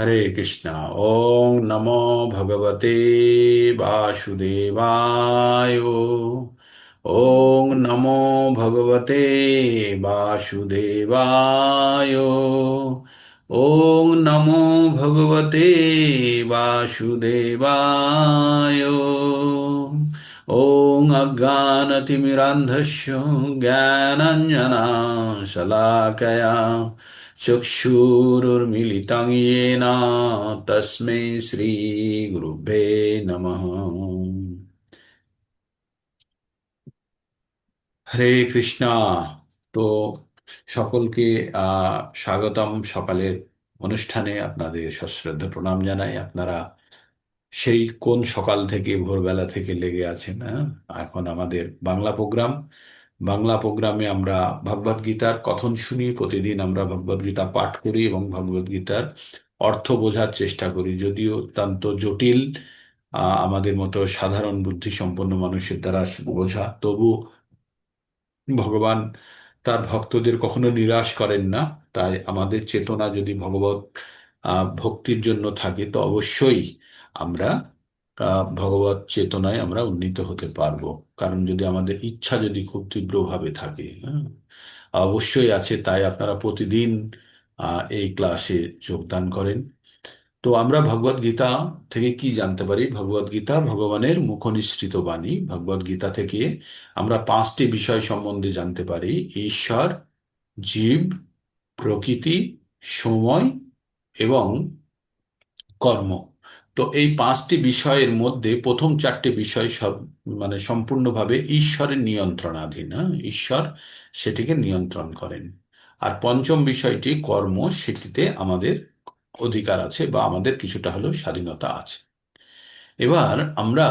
हरे कृष्णा, ओम नमो भगवते वासुदेवाय। ओम नमो भगवते वासुदेवाय। ओम नमो भगवते वासुदेवाय। ओम अज्ञानतिमिरान्धस्य ज्ञानाञ्जनाशलाकया। चक्षुरुर्मिलितं येन तस्मै श्रीगुरुभ्ये नमः হরে কৃষ্ণা তো সকলকে আহ স্বাগতম সকালের অনুষ্ঠানে আপনাদের সশ্রদ্ধ প্রণাম জানাই আপনারা সেই কোন সকাল থেকে ভোরবেলা থেকে লেগে আছেন হ্যাঁ এখন আমাদের বাংলা প্রোগ্রাম বাংলা প্রোগ্রামে আমরা ভগবদ গীতার কথন শুনি, প্রতিদিন আমরা ভগবদ গীতা পাঠ করি এবং ভগবদ গীতার অর্থ বোঝার চেষ্টা করি। যদিও অত্যন্ত জটিল আমাদের মতো সাধারণ বুদ্ধি সম্পন্ন মানুষের দ্বারা বোঝা। তবু ভগবান তার ভক্তদের কখনো নিরাশ করেন না। তাই আমাদের চেতনা যদি ভগবত ভক্তির জন্য থাকে, তো অবশ্যই আমরা ভগবত চেতনায় আমরা উন্নীত হতে পারব। কারণ যদি আমাদের ইচ্ছা যদি খুব তীব্রভাবে থাকে হ্যাঁ, অবশ্যই আছে তাই আপনারা প্রতিদিন এই ক্লাসে যোগদান করেন। তো আমরা ভগবদ গীতা থেকে কি জানতে পারি? ভগবদ গীতা ভগবানের মুখনিসৃত বাণী। ভগবদ গীতা থেকে আমরা পাঁচটি বিষয় সম্বন্ধে জানতে পারি। ঈশ্বর জীব প্রকৃতি সময় এবং কর্ম। তো এই পাঁচটি বিষয়ের মধ্যে প্রথম চারটি বিষয় সব মানে সম্পূর্ণভাবে ঈশ্বরের নিয়ন্ত্রণাধীন হ্যাঁ? ঈশ্বর সেটিকে নিয়ন্ত্রণ করেন। আর পঞ্চম বিষয়টি কর্ম, সেটিতে আমাদের অধিকার আছে বা আমাদের কিছুটা হলেও স্বাধীনতা আছে। এবার আমরা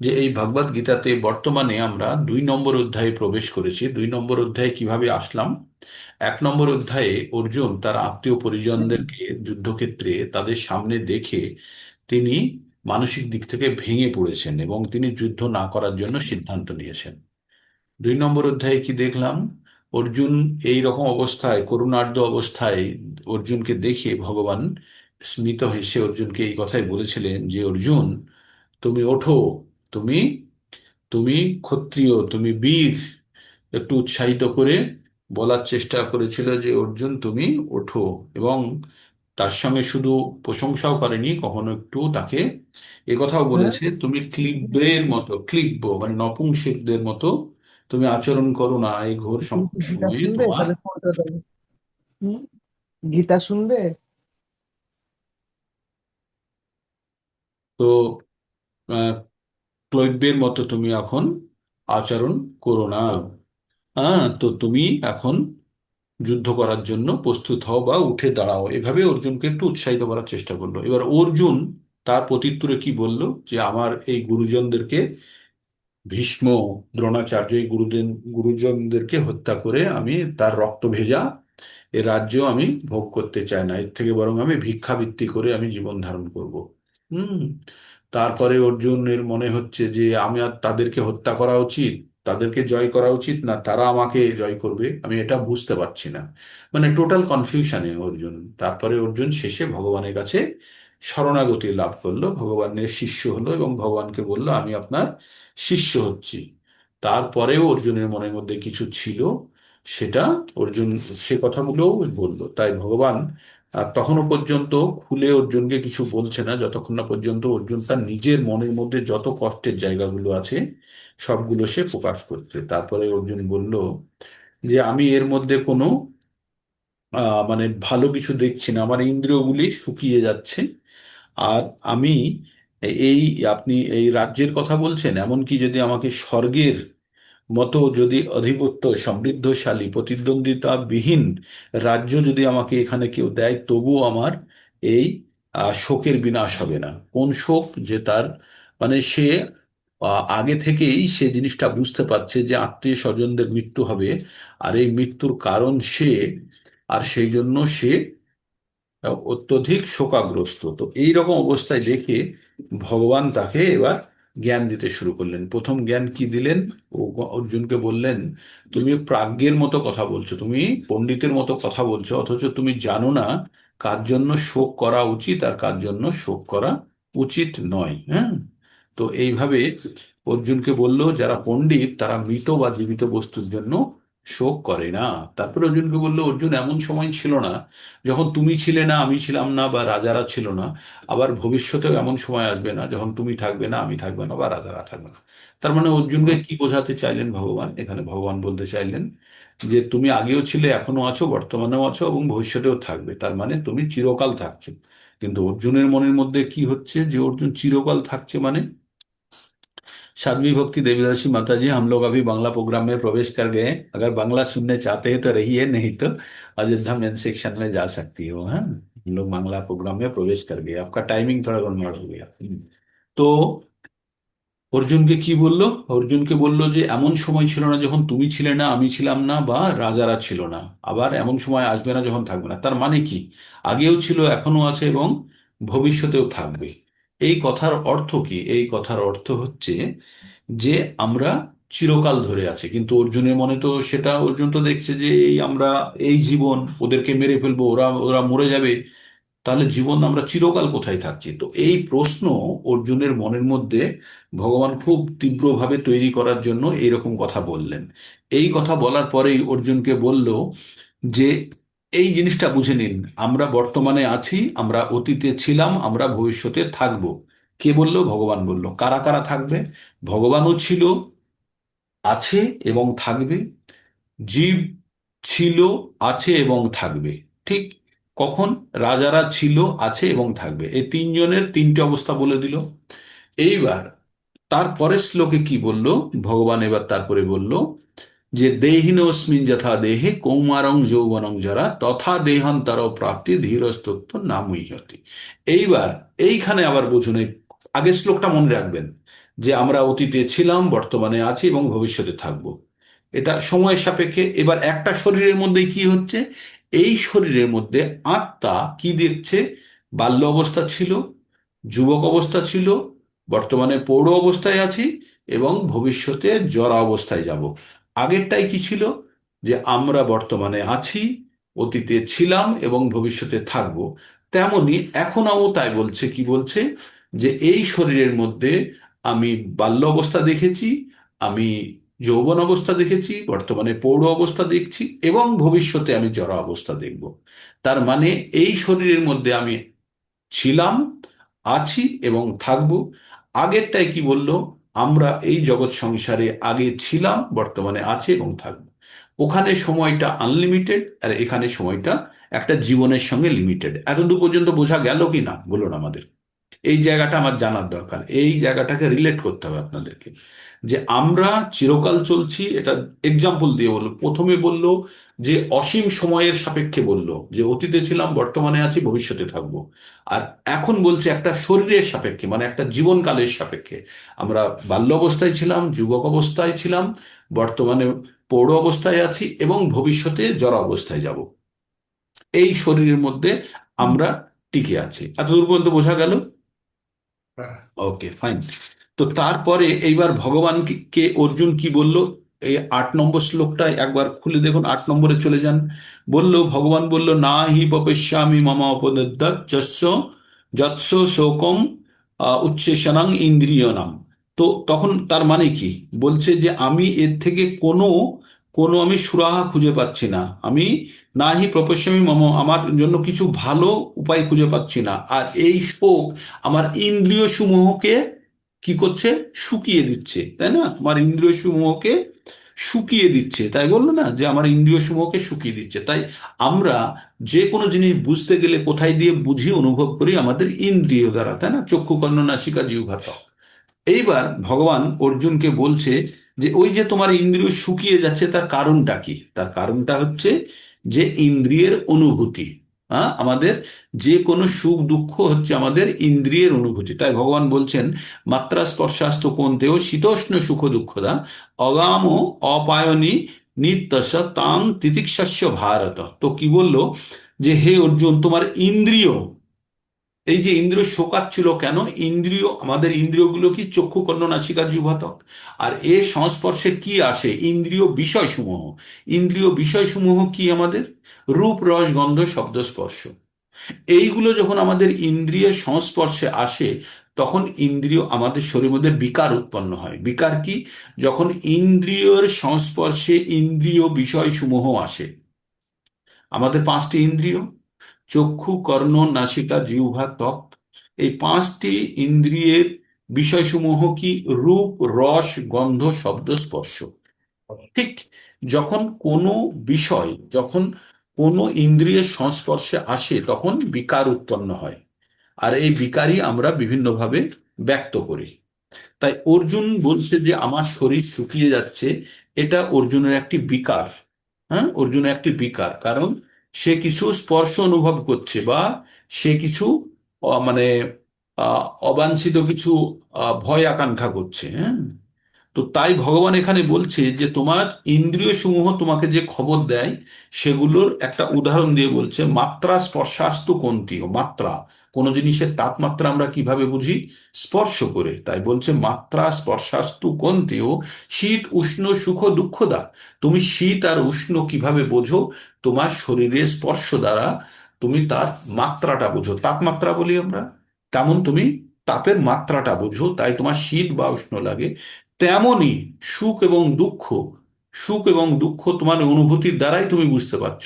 যে এই ভগবদ গীতাতে বর্তমানে আমরা দুই নম্বর অধ্যায়ে প্রবেশ করেছি। দুই নম্বর অধ্যায়ে কীভাবে আসলাম? এক নম্বর অধ্যায়ে অর্জুন তার আত্মীয় পরিজনদেরকে যুদ্ধক্ষেত্রে তাদের সামনে দেখে তিনি মানসিক দিক থেকে ভেঙে পড়েছেন এবং তিনি যুদ্ধ না করার জন্য সিদ্ধান্ত নিয়েছেন। দুই নম্বর অধ্যায়ে কি দেখলাম? অর্জুন এই রকম অবস্থায় করুণার্দ্র অবস্থায় অর্জুনকে দেখে ভগবান স্মিত হেসে অর্জুনকে এই কথাই বলেছিলেন যে, অর্জুন, তুমি ওঠো, তুমি তুমি ক্ষত্রিয়, তুমি বীর। একটু উৎসাহিত করে বলার চেষ্টা করেছিল যে, অর্জুন, তুমি ওঠো। এবং তার সঙ্গে শুধু প্রশংসাও করেনি কখনো একটু তাকে কথাও হ্যাঁ। বলেছে তুমি ক্লিব্বের মতো ক্লিব্ব মানে নপুংসকদের মতো তুমি আচরণ করো না এই ঘোর সংকট গীতা সময়ে তোমার গীতা শুনবে? তো আহ, ক্লৈব্যের মতো তুমি এখন আচরণ করো না। হ্যাঁ তো তুমি এখন যুদ্ধ করার জন্য প্রস্তুত হও বা উঠে দাঁড়াও। এভাবে অর্জুনকে একটু উৎসাহিত করার চেষ্টা করল। এবার অর্জুন তার প্রতিত্তরে কি বলল? যে আমার এই গুরুজনদেরকে ভীষ্ম, দ্রোণাচার্য, এই গুরুজন গুরুজনদেরকে হত্যা করে আমি তার রক্ত ভেজা এ রাজ্য আমি ভোগ করতে চাই না। এর থেকে বরং আমি ভিক্ষাবৃত্তি করে আমি জীবন ধারণ করব। হুম, তারপরে অর্জুনের মনে হচ্ছে যে আমি আর তাদেরকে হত্যা করা উচিত। তাদেরকে জয় করা উচিত না তারা আমাকে জয় করবে, আমি এটা বুঝতে পারছি না। মানে টোটাল কনফিউশনে অর্জুন তারপরে অর্জুন শেষে ভগবানের কাছে শরণাগতি লাভ করল, ভগবানের শিষ্য হলো এবং ভগবানকে বলল, আমি আপনার শিষ্য হচ্ছি। তারপরেও অর্জুনের মনের মধ্যে কিছু ছিল, সেটা অর্জুন সে কথাগুলোও বলল। তাই ভগবান আর তখনও পর্যন্ত খুলে অর্জুনকে কিছু বলছে না, যতক্ষণ না পর্যন্ত অর্জুন তার নিজের মনের মধ্যে যত কষ্টের জায়গাগুলো আছে, সবগুলো সে প্রকাশ করছে। তারপরে অর্জুন বলল যে, আমি এর মধ্যে কোনো মানে ভালো কিছু দেখছি না। আমার ইন্দ্রিয়গুলি শুকিয়ে যাচ্ছে। আর আমি এই, আপনি এই রাজ্যের কথা বলছেন, এমনকি যদি আমাকে স্বর্গের মতো যদি আধিপত্য, সমৃদ্ধশালী প্রতিদ্বন্দ্বিতা বিহীন রাজ্য যদি আমাকে এখানে কেউ দেয়, তবুও আমার এই শোকের বিনাশ হবে না। কোন শোক? যে তার মানে সে আগে থেকেই সে জিনিসটা বুঝতে পারছে যে আত্মীয় স্বজনদের মৃত্যু হবে, আর এই মৃত্যুর কারণ সে, আর সেই জন্য সে অত্যধিক শোকাগ্রস্ত। তো এই রকম অবস্থায় দেখে ভগবান তাকে এবার জ্ঞান দিতে শুরু করলেন। প্রথম জ্ঞান কি দিলেন? ও অর্জুনকে বললেন, তুমি প্রাজ্ঞের মতো কথা বলছো, তুমি পণ্ডিতের মতো কথা বলছো, অথচ তুমি জানো না কার জন্য শোক করা উচিত আর কার জন্য শোক করা উচিত নয়। হ্যাঁ? তো এইভাবে অর্জুনকে বলল, যারা পণ্ডিত তারা মৃত বা জীবিত বস্তুর জন্য শোক করে না। তারপরে অর্জুনকে বলল, অর্জুন, এমন সময় ছিল না, যখন তুমি ছিলে না, আমি ছিলাম না বা রাজারা ছিল না, আবার ভবিষ্যতেও এমন সময় আসবে না, যখন তুমি থাকবে না, আমি থাকবে না বা রাজারা থাকবে না। তার মানে অর্জুনকে কি বোঝাতে চাইলেন ভগবান? এখানে ভগবান বলতে চাইলেন যে, তুমি আগেও ছিলে এখনও আছো, বর্তমানেও আছো এবং ভবিষ্যতেও থাকবে। তার মানে তুমি চিরকাল থাকছো। কিন্তু অর্জুনের মনের মধ্যে কি হচ্ছে? যে, অর্জুন চিরকাল থাকছে মানে साध्वी भक्ति देवीदासी माता जी हम लोग अभी बांग्ला प्रोग्राम में प्रवेश कर गए हैं अगर बांग्ला सुनने चाहते हैं तो रहिए नहीं तो अयोध्या मेन सेक्शन में जा सकती हो हाँ हम लोग बांग्ला प्रोग्राम में प्रवेश कर गए आपका टाइमिंग थोड़ा गड़बड़ हो गया তো অর্জুনকে কি বললো অর্জুনকে বললো যে এমন সময় ছিল না যখন তুমি ছিলে না আমি ছিলাম না বা রাজারা ছিল না আবার এমন সময় আসবে না যখন থাকবে না তার মানে কি আগেও ছিল এখনো আছে এবং ভবিষ্যতেও থাকবে এই কথার অর্থ কি? এই কথার অর্থ হচ্ছে যে আমরা চিরকাল ধরে আছি। কিন্তু অর্জুনের মনে তো সেটা অর্জুন তো দেখছে যে এই আমরা এই জীবন ওদেরকে মেরে ফেলব, ওরা ওরা মরে যাবে। তাহলে জীবন আমরা চিরকাল কোথায় থাকছি? তো এই প্রশ্ন অর্জুনের মনের মধ্যে ভগবান খুব তীব্রভাবে তৈরি করার জন্য এইরকম কথা বললেন। এই কথা বলার পরেই অর্জুনকে বলল যে এই জিনিসটা বুঝে নিন। আমরা বর্তমানে আছি, আমরা অতীতে ছিলাম, আমরা ভবিষ্যতে থাকব। কে বলল? ভগবান বলল। কারা কারা থাকবে? ভগবানও ছিল, আছে এবং থাকবে। জীব ছিল, আছে এবং থাকবে। ঠিক কখন? রাজারা ছিল, আছে এবং থাকবে। এই তিনজনের তিনটে অবস্থা বলে দিল। এইবার তারপরের শ্লোকে কি বলল? ভগবান এবার তারপরে বলল যে দেহিনোস্মিন যথা দেহে কৌমারং যৌবনং যারা তথা দেহান্তর প্রাপ্তি ধীরস্তত্ব নামুইহতি এইবার এইখানে আবার বুঝুন, এই আগের শ্লোকটা মনে রাখবেন যে আমরা অতীতে ছিলাম, বর্তমানে আছি এবং ভবিষ্যতে থাকব। এটা সময় সাপেক্ষে। এবার একটা শরীরের মধ্যে কি হচ্ছে? এই শরীরের মধ্যে আত্মা কি দেখছে? বাল্য অবস্থা ছিল, যুবক অবস্থা ছিল, বর্তমানে পৌর অবস্থায় আছি এবং ভবিষ্যতে জরা অবস্থায় যাব। আগেরটাই কি ছিল? যে আমরা বর্তমানে আছি, অতীতে ছিলাম এবং ভবিষ্যতে থাকব। তেমনি এখনও তাই বলছে, কি বলছে? যে এই শরীরের মধ্যে আমি বাল্য অবস্থা দেখেছি, আমি যৌবন অবস্থা দেখেছি, বর্তমানে পৌর অবস্থা দেখছি এবং ভবিষ্যতে আমি জরা অবস্থা দেখব। তার মানে এই শরীরের মধ্যে আমি ছিলাম, আছি এবং থাকব। আগেরটাই কি বলল? আমরা এই জগৎ সংসারে আগে ছিলাম, বর্তমানে আছে এবং থাকব। ওখানে সময়টা আনলিমিটেড আর এখানে সময়টা একটা জীবনের সঙ্গে লিমিটেড এতদূর পর্যন্ত বোঝা গেল কি না বলুন আমাদের। এই জায়গাটা আমার জানার দরকার। এই জায়গাটাকে রিলেট করতে হবে আপনাদেরকে। যে আমরা চিরকাল চলছি, এটা এক্সাম্পল দিয়ে বলল। প্রথমে বলল যে অসীম সময়ের সাপেক্ষে বলল যে অতীতে ছিলাম, বর্তমানে আছি, ভবিষ্যতে থাকব। আর এখন বলছে একটা শরীরের সাপেক্ষে মানে একটা জীবনকালের সাপেক্ষে। আমরা বাল্য অবস্থায় ছিলাম, যুবক অবস্থায় ছিলাম, বর্তমানে পৌর অবস্থায় আছি এবং ভবিষ্যতে জরা অবস্থায় যাব। এই শরীরের মধ্যে আমরা টিকে আছি। এতদূর পর্যন্ত বোঝা গেল? ওকে ফাইন তো তারপরে এইবার ভগবান কি- কে অর্জুন কি বলল? এই আট নম্বর শ্লোকটা একবার খুলে দেখুন আট নম্বরে চলে যান। বলল ভগবান বলল না হি পপেশ্যামি মম অপদদ্যাৎ যস্য যৎস শোকম আহ, উচ্ছেষণাং ইন্দ্রিয়নাম। তো তখন তার মানে কি? বলছে যে আমি এর থেকে কোনো কোনো আমি সুরাহা খুঁজে পাচ্ছি না। আমি না হি প্রপেশ্যামি মম, আমার জন্য কিছু ভালো উপায় খুঁজে পাচ্ছি না। আর এই শোক আমার ইন্দ্রিয় সমূহকে কি করছে? শুকিয়ে দিচ্ছে, তাই না? আমার ইন্দ্রিয় সমূহকে শুকিয়ে দিচ্ছে। তাই বলল না যে আমার ইন্দ্রিয় সমূহকে শুকিয়ে দিচ্ছে। তাই আমরা যে কোনো জিনিস বুঝতে গেলে কোথায় দিয়ে বুঝি, অনুভব করি আমাদের ইন্দ্রিয় দ্বারা, তাই না? চক্ষু কর্ণ, নাসিকা, জিহ্বা এইবার ভগবান অর্জুনকে বলছে যে ওই যে তোমার ইন্দ্রিয় শুকিয়ে যাচ্ছে, তার কারণটা কি? তার কারণটা হচ্ছে যে ইন্দ্রিয়ের অনুভূতি। হ্যাঁ আমাদের যে কোনো সুখ দুঃখ হচ্ছে আমাদের ইন্দ্রিয়ের অনুভূতি। তাই ভগবান বলছেন, মাত্রা স্পর্শাস্ত কোনতেও শীতোষ্ণ সুখ দুঃখদা, অগাম অপায়নী নিত্যস তাং তিতিক্ষস্য ভারত। তো কি বলল? যে, হে অর্জুন, তোমার ইন্দ্রিয় এই যে ইন্দ্রিয় শোকাচ্ছিল কেন? ইন্দ্রিয়, আমাদের ইন্দ্রিয়গুলো কি চক্ষু, কর্ণ, নাসিকা, জিহ্বাতক? আর এ সংস্পর্শে কি আসে? ইন্দ্রিয় বিষয়সমূহ। ইন্দ্রিয় বিষয়সমূহ কি আমাদের? রূপ, রস, গন্ধ, শব্দ, স্পর্শ। এইগুলো যখন আমাদের ইন্দ্রিয়ের সংস্পর্শে আসে, তখন ইন্দ্রিয় আমাদের শরীরের মধ্যে বিকার উৎপন্ন হয়। বিকার কি? যখন ইন্দ্রিয়র সংস্পর্শে ইন্দ্রিয় বিষয়সমূহ আসে। আমাদের পাঁচটি ইন্দ্রিয় চক্ষু, কর্ণ, নাসিকা, জিহ্বা, ত্বক, এই পাঁচটি ইন্দ্রিয়ের বিষয়সমূহ কি রূপ, রস, গন্ধ, শব্দ, স্পর্শ? ঠিক যখন কোনো বিষয়, যখন কোনো ইন্দ্রিয়ের সংস্পর্শে আসে, তখন বিকার উৎপন্ন হয়। আর এই বিকারই আমরা বিভিন্নভাবে ব্যক্ত করি। তাই অর্জুন বলছে যে, আমার শরীর শুকিয়ে যাচ্ছে। এটা অর্জুনের একটি বিকার। হ্যাঁ? অর্জুনের একটি বিকার। কারণ সে কিছু স্পর্শ অনুভব করছে বা সে কিছু মানে অবাঞ্ছিত কিছু ভয় আকাঙ্ক্ষা করছে হ্যাঁ? তো তাই ভগবান এখানে বলছে যে তোমার ইন্দ্রিয় সমূহ তোমাকে যে খবর দেয়, সেগুলোর একটা উদাহরণ দিয়ে বলছে, মাত্রা স্পর্শাস্তু কন্তীয়, মাত্রা। কোনো জিনিসের তাপমাত্রা আমরা কীভাবে বুঝি? স্পর্শ করে। তাই বলছে, মাত্রা স্পর্শাস্তু কন্তীয়, শীত, উষ্ণ, সুখ দুঃখদা তুমি শীত আর উষ্ণ কীভাবে বোঝো? তোমার শরীরের স্পর্শ দ্বারা তুমি তার মাত্রাটা বোঝো। তাপমাত্রা বলি আমরা? তেমন তুমি তাপের মাত্রাটা বোঝো। তাই তোমার শীত বা উষ্ণ লাগে। তেমনই সুখ এবং দুঃখ, সুখ এবং দুঃখ তোমার অনুভূতির দ্বারাই তুমি বুঝতে পারছ।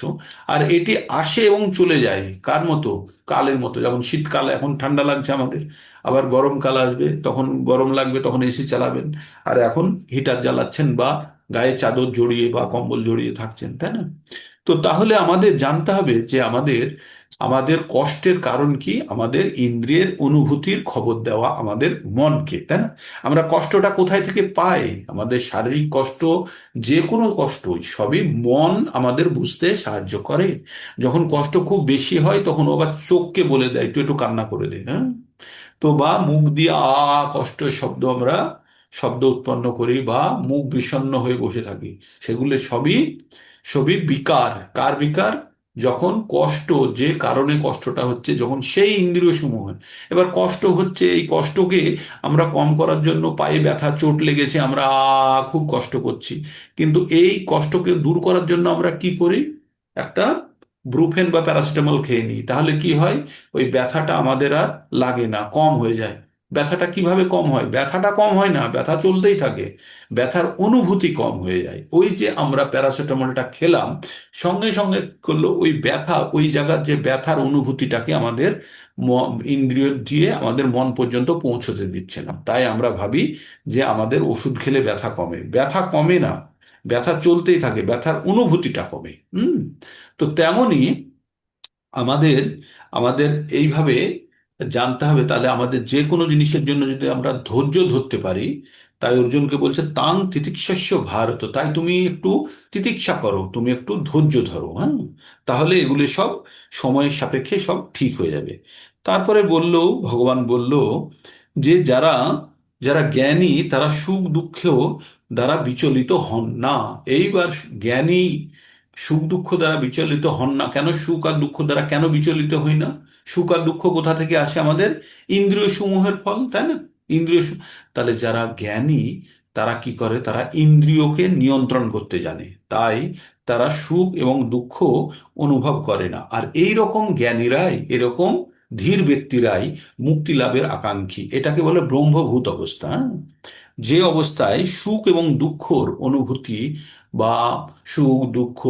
আর এটি আসে এবং চলে যায় কার মতো? কালের মতো। যেমন শীতকাল, এখন ঠান্ডা লাগছে আমাদের। আবার গরমকাল আসবে, তখন গরম লাগবে, তখন এসি চালাবেন। আর এখন হিটার জ্বালাচ্ছেন বা গায়ে চাদর জড়িয়ে বা কম্বল জড়িয়ে থাকছেন, তাই না? তো তাহলে আমাদের জানতে হবে যে আমাদের আমাদের কষ্টের কারণ কি? আমাদের ইন্দ্রিয়ের অনুভূতির খবর দেওয়া আমাদের মনকে, তাই না? আমরা কষ্টটা কোথায় থেকে পাই? আমাদের শারীরিক কষ্ট যে কোনো কষ্ট সবই মন আমাদের বুঝতে সাহায্য করে। যখন কষ্ট খুব বেশি হয়, তখন ও চোখকে বলে দেয়, তুই একটু কান্না করে দে হ্যাঁ? তো বা মুখ দিয়ে আ, কষ্টের শব্দ আমরা, শব্দ উৎপন্ন করি বা মুখ বিষণ্ণ হয়ে বসে থাকি। সেগুলো সবই সবই বিকার। কার বিকার? যখন কষ্ট, যে কারণে কষ্টটা হচ্ছে, যখন সেই ইন্দ্রিয় সমূহ এবার কষ্ট হচ্ছে, এই কষ্টকে আমরা কম করার জন্য পায়ে ব্যথা, চোট লেগেছে, আমরা খুব কষ্ট করছি। কিন্তু এই কষ্টকে দূর করার জন্য আমরা কি করি? একটা ব্রুফেন বা প্যারাসিটামল খেয়ে নিই। তাহলে কি হয়? ওই ব্যথাটা আমাদের আর লাগে না, কম হয়ে যায়। ব্যথাটা কীভাবে কম হয়? ব্যথাটা কম হয় না, ব্যথা চলতেই থাকে। ব্যথার অনুভূতি কম হয়ে যায়। ওই যে আমরা প্যারাসিটামলটা খেলাম, সঙ্গে সঙ্গে করল, ওই ব্যথা, ওই জায়গার যে ব্যথার অনুভূতিটাকে আমাদের ইন্দ্রিয় দিয়ে আমাদের মন পর্যন্ত পৌঁছতে দিচ্ছে না। তাই আমরা ভাবি যে আমাদের ওষুধ খেলে ব্যথা কমে। ব্যথা কমে না। ব্যথা চলতেই থাকে। ব্যথার অনুভূতিটা কমে। হুম? তো তেমনি আমাদের আমাদের এইভাবে জানতে হবে তাহলে আমাদের যে কোনো জিনিসের জন্য যদি আমরা ধৈর্য ধরতে পারি, তাই অর্জুনকে বলছে, তাং তিতিক্ষস্য ভারত তাই তুমি একটু তিতিক্ষা করো, তুমি একটু ধৈর্য ধরো হ্যাঁ? তাহলে এগুলি সব সময়ের সাপেক্ষে সব ঠিক হয়ে যাবে। তারপরে বলল, ভগবান বলল যে যারা যারা জ্ঞানী, তারা সুখ দুঃখেও দ্বারা বিচলিত হন না। এইবার জ্ঞানী সুখ দুঃখ দ্বারা বিচলিত হন না। কেন সুখ আর দুঃখ দ্বারা কেন বিচলিত হই না? সুখ আর দুঃখ কোথা থেকে আসে আমাদের? ইন্দ্রিয় সমূহের ফল, তাই না? ইন্দ্রিয় তাহলে যারা জ্ঞানী, তারা কি করে? তারা ইন্দ্রিয়কে নিয়ন্ত্রণ করতে জানে। তাই তারা সুখ এবং দুঃখ অনুভব করে না। আর এই রকম জ্ঞানীরাই এরকম ধীর ব্যক্তিরাই মুক্তি লাভের আকাঙ্ক্ষী। এটাকে বলে ব্রহ্মভূত অবস্থা? যে অবস্থায় সুখ এবং দুঃখর অনুভূতি বা সুখ, দুঃখ,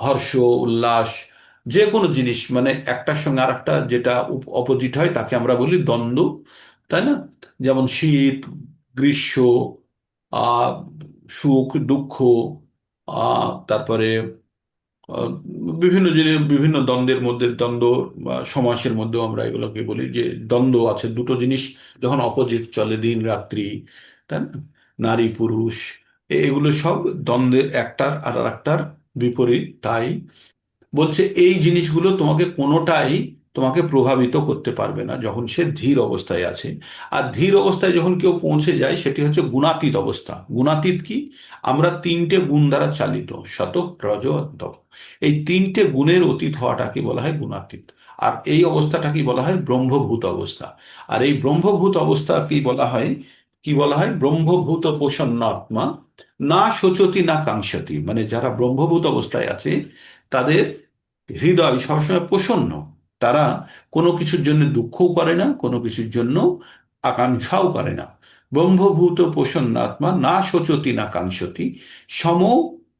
হর্ষ, উল্লাস যে কোনো জিনিস মানে একটার সঙ্গে আর একটা যেটা অপোজিট হয়, তাকে আমরা বলি দ্বন্দ্ব, তাই না? যেমন শীত, গ্রীষ্ম সুখ, দুঃখ তারপরে বিভিন্ন জিনিস, বিভিন্ন দ্বন্দ্বের মধ্যে, দ্বন্দ্ব বা সমাসের মধ্যেও আমরা এগুলোকে বলি যে দ্বন্দ্ব আছে। দুটো জিনিস যখন অপোজিট চলে দিন, রাত্রি, তাই না? নারী, পুরুষ এগুলো সব দ্বন্দ্বের একটার আর একটার বিপরীত, তাই বলছে, এই জিনিসগুলো তোমাকে কোনোটাই তোমাকে প্রভাবিত করতে পারবে না যখন সে ধীর অবস্থায় আছে। আর ধীর অবস্থায় যখন কেউ পৌঁছে যায়, সেটি হচ্ছে গুণাতীত অবস্থা। গুণাতীত কি? আমরা তিনটে গুণ দ্বারা চালিত, শতক, রজ এই তিনটে গুণের অতীত হওয়াটাকে বলা হয় গুণাতীত। আর এই অবস্থাটাকে বলা হয় ব্রহ্মভূত অবস্থা। আর এই ব্রহ্মভূত অবস্থা কি বলা হয়, কি বলা হয়? ব্রহ্মভূত প্রসন্ন আত্মা না শোচতি, না কাঙ্ক্ষতি। মানে যারা ব্রহ্মভূত অবস্থায় আছে তাদের হৃদয় সবসময় প্রসন্ন। তারা কোনো কিছুর জন্য দুঃখও করে না, কোনো কিছুর জন্য আকাঙ্ক্ষাও করে না। ব্রহ্মভূত প্রসন্নাত্মা না শোচতি না কাঙ্ক্ষতি, সম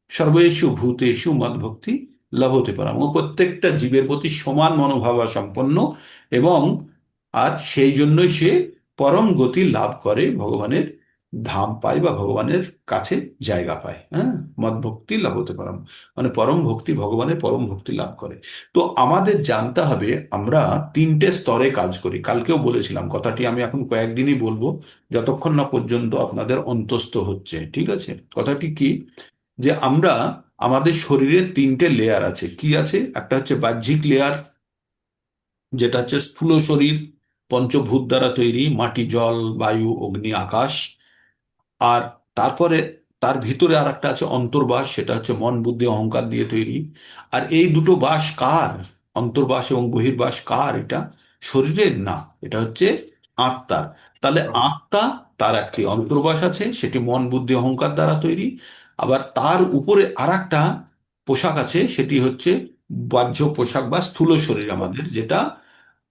সর্বেষু ভূতেষু মদভক্তি লভতে পারাম। প্রত্যেকটা জীবের প্রতি সমান মনোভাবা সম্পন্ন এবং আর সেই জন্যই সে পরম গতি লাভ করে ভগবানের ধাম পায় বা ভগবানের কাছে জায়গা পায় হ্যাঁ? মদভক্তি লাভতে পারাম মানে পরম ভক্তি ভগবানের পরম ভক্তি লাভ করে। তো আমাদের জানতে হবে, আমরা তিনটে স্তরে কাজ করি। কালকেও বলেছিলাম, কথাটি আমি এখন কয়েকদিনই বলব, যতক্ষণ না পর্যন্ত আপনাদের অন্তস্থ হচ্ছে, ঠিক আছে? কথাটি কি? যে আমরা, আমাদের শরীরে তিনটে লেয়ার আছে। কি আছে? একটা হচ্ছে বাহ্যিক লেয়ার যেটা হচ্ছে স্থূল শরীর, পঞ্চভূত দ্বারা তৈরি, মাটি, জল, বায়ু, অগ্নি, আকাশ। আর তারপরে তার ভিতরে আর একটা আছে অন্তর্বাস সেটা হচ্ছে মন বুদ্ধি অহংকার দিয়ে তৈরি। আর এই দুটো বাস কার? অন্তর্বাস এবং বহির্বাস কার? এটা শরীরের না এটা হচ্ছে আত্মার। তাহলে আত্মা তার একটি অন্তর্বাস আছে সেটি মন বুদ্ধি অহংকার দ্বারা তৈরি। আবার তার উপরে আর একটা পোশাক আছে সেটি হচ্ছে বাহ্য পোশাক বা স্থূল শরীর আমাদের যেটা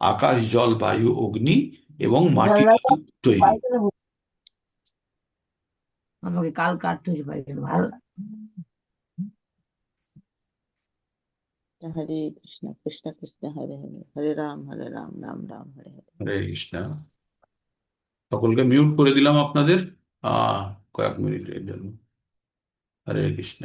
আকাশ জল বায়ু অগ্নি এবং মাটি তৈরি। আমাকে কাল কাটতে হয়েছে ভাই ভালো হরে কৃষ্ণ কৃষ্ণ কৃষ্ণ হরে হরে হরে রাম হরে রাম রাম রাম হরে হরে হরে কৃষ্ণ সকলকে মিউট করে দিলাম আপনাদের আহ কয়েক মিনিটের জন্য হরে কৃষ্ণ